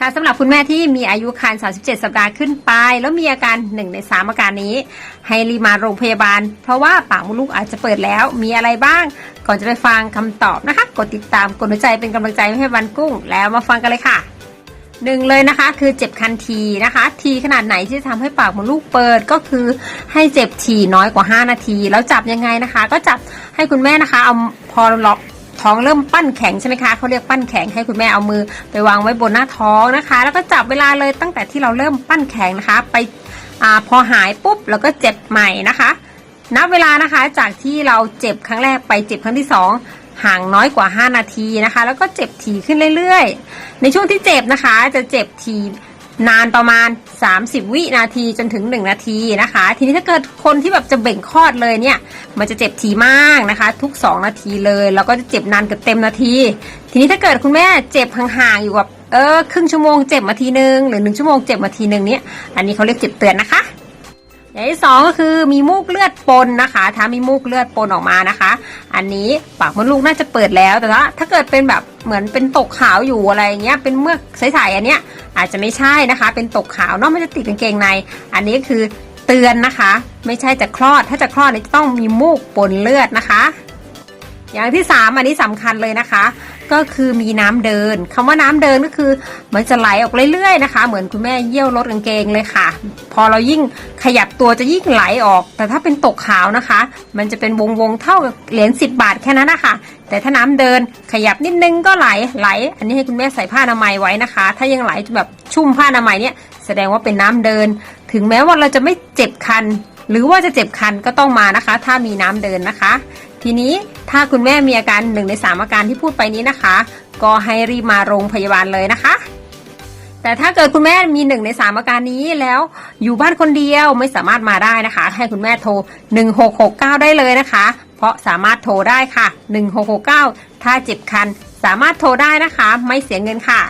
ค่ะสำหรับคุณแม่ที่มีอายุครรภ์37 สัปดาห์ขึ้นไป แล้วมีอาการ 1 ใน 3 อาการนี้ ให้รีมาโรงพยาบาล เพราะว่าปากมดลูกอาจจะเปิดแล้ว มีอะไรบ้าง ก่อนจะไปฟังคำตอบนะคะ กดติดตาม กดหัวใจเป็นกำลังใจให้วันกุ้ง แล้วมาฟังกันเลยค่ะหนึ่งเลยนะคะคือเจ็บคันทีนะคะ ทีขนาดไหนที่จะทำให้ปากมดลูกเปิดก็คือให้เจ็บทีน้อยกว่า 5 นาที แล้วจับยังไงนะคะ ก็จับให้คุณแม่นะคะเอาพอล็อก ท้องเริ่มปั้นแข็งใช่ไหมคะเขาเรียกปั้นแข็งให้คุณแม่เอามือ ไปวางไว้บนหน้าท้องนะคะ แล้วก็จับเวลาเลยตั้งแต่ที่เราเริ่มปั้นแข็งนะคะ ไปอพอหายปุ๊บแล้วก็เจ็บใหม่นะคะนับเวลานะคะจากที่เราเจ็บครั้งแรกไปเจ็บครั้งที่สองห่างน้อยกว่า 5 นาทีนะคะ แล้วก็เจ็บถี่ขึ้นเรื่อยๆ ในช่วงที่เจ็บนะคะ จะเจ็บที นานประมาณ 30 วินาทีจนถึง 1 นาทีนะคะ ทีนี้ถ้าเกิดคนที่แบบจะเบ่งคลอดเลยเนี่ย มันจะเจ็บทีมากนะคะ ทุก 2 นาทีเลย แล้วก็จะเจ็บนานเกือบเต็มนาที ทีนี้ถ้าเกิดคุณแม่เจ็บห่างๆอยู่กับเออครึ่งชั่วโมงเจ็บมาทีนึงหรือหนึ่งชั่วโมงเจ็บมาทีนึงเนี่ยอันนี้เขาเรียกเจ็บเตือนนะคะอย่างที่สองก็คือมีมูกเลือดปนนะคะ ถ้ามีมูกเลือดปนออกมานะคะ อันนี้ปากมดลูกน่าจะเปิดแล้วแต่ว่าถ้าเกิดเป็นแบบเหมือนเป็นตกขาวอยู่อะไรเงี้ยเป็นเมือกใสๆอันเนี้ย อาจจะไม่ใช่นะคะ เป็นตกขาวนอกมันจะติดกางเกงใน อันนี้คือเตือนนะคะ ไม่ใช่จะคลอด ถ้าจะคลอดเนี่ยจะต้องมีมูกปนเลือดนะคะ อย่างที่สามอันนี้สำคัญเลยนะคะ ก็คือมีน้ำเดินคำว่าน้ำเดินก็คือมันจะไหลออกเรื่อยๆนะคะ เหมือนคุณแม่เยี่ยวรถกางเกงเลยค่ะ พอเรายิ่งขยับตัวจะยิ่งไหลออก แต่ถ้าเป็นตกขาวนะคะ มันจะเป็นวงๆเท่ากับเหรียญสิบบาทแค่นั้นนะคะแต่ถ้าน้ำเดินขยับนิดนึงก็ไหลไหล อันนี้ให้คุณแม่ใส่ผ้าอนามัยไว้นะคะ ถ้ายังไหลจนแบบชุ่มผ้าอนามัยเนี่ยแสดงว่าเป็นน้ำเดิน ถึงแม้ว่าเราจะไม่เจ็บคัน หรือว่าจะเจ็บคันก็ต้องมานะคะ ถ้ามีน้ำเดินนะคะ ทีนี้ ถ้าคุณแม่มีอาการหนึ่งในสามอาการที่พูดไปนี้นะคะ ก็ให้รีบมาโรงพยาบาลเลยนะคะ แต่ถ้าเกิดคุณแม่มีหนึ่งในสามอาการนี้แล้วอยู่บ้านคนเดียวไม่สามารถมาได้นะคะ ให้คุณแม่โทร 1669 ได้เลยนะคะ เพราะสามารถโทรได้ค่ะ 1669 ถ้าเจ็บคันสามารถโทรได้นะคะ ไม่เสียเงินค่ะ